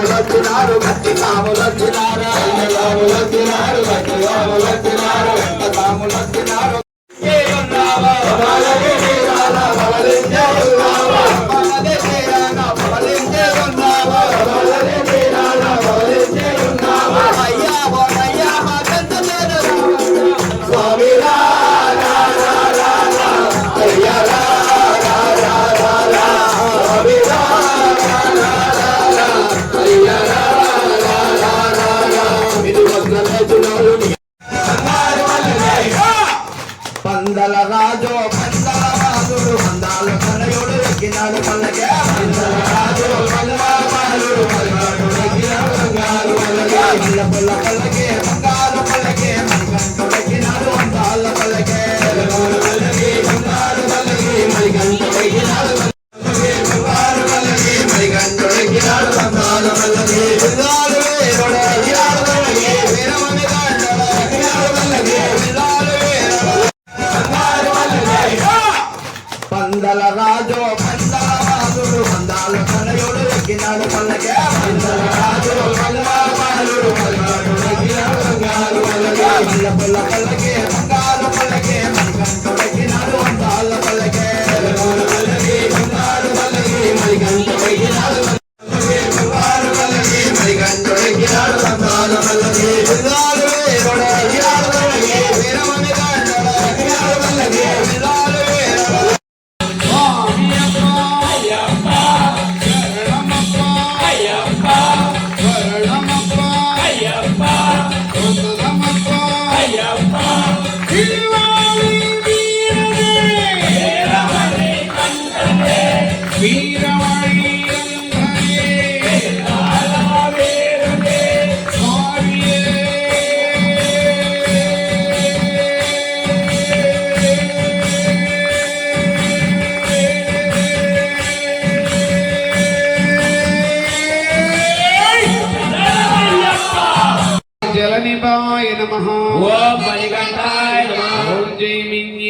బాబులు వచ్చినారు కత్తి బాబులు వచ్చినారు బాబులు వచ్చినారు వందల రాజో పందల బాలుడు వందల తనయుడు ఎక్కినాడు పల్లకే వందల రాజో వందల బంగారు పల్లకే పల్ల పల్లకే బంగారు పల్లకే.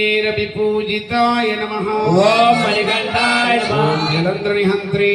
శ్రీయేరపి పూజితాయ నమః ఓం మణికంఠాయ నమః జలంధ్ర నిహంత్రే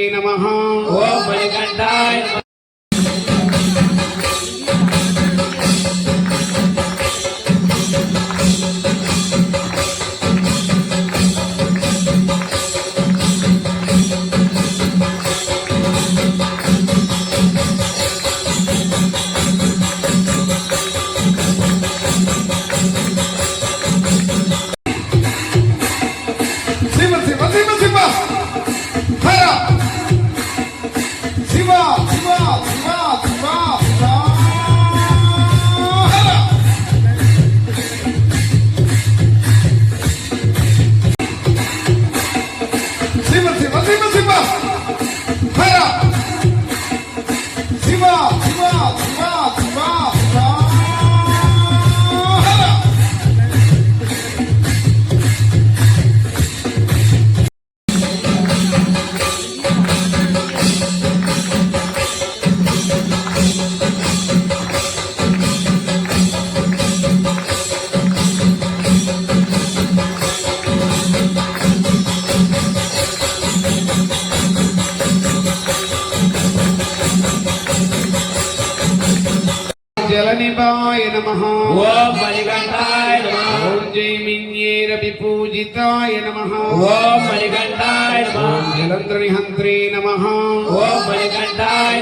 जलनिभाय नमः ॐ मणिकण्ठाय नमः ॐ जैमिन्येरपि पूजिताय नमः ॐ मणिकण्ठाय ॐ जलन्ध्रनिहन्त्रे नमः ॐ मणिकण्ठाय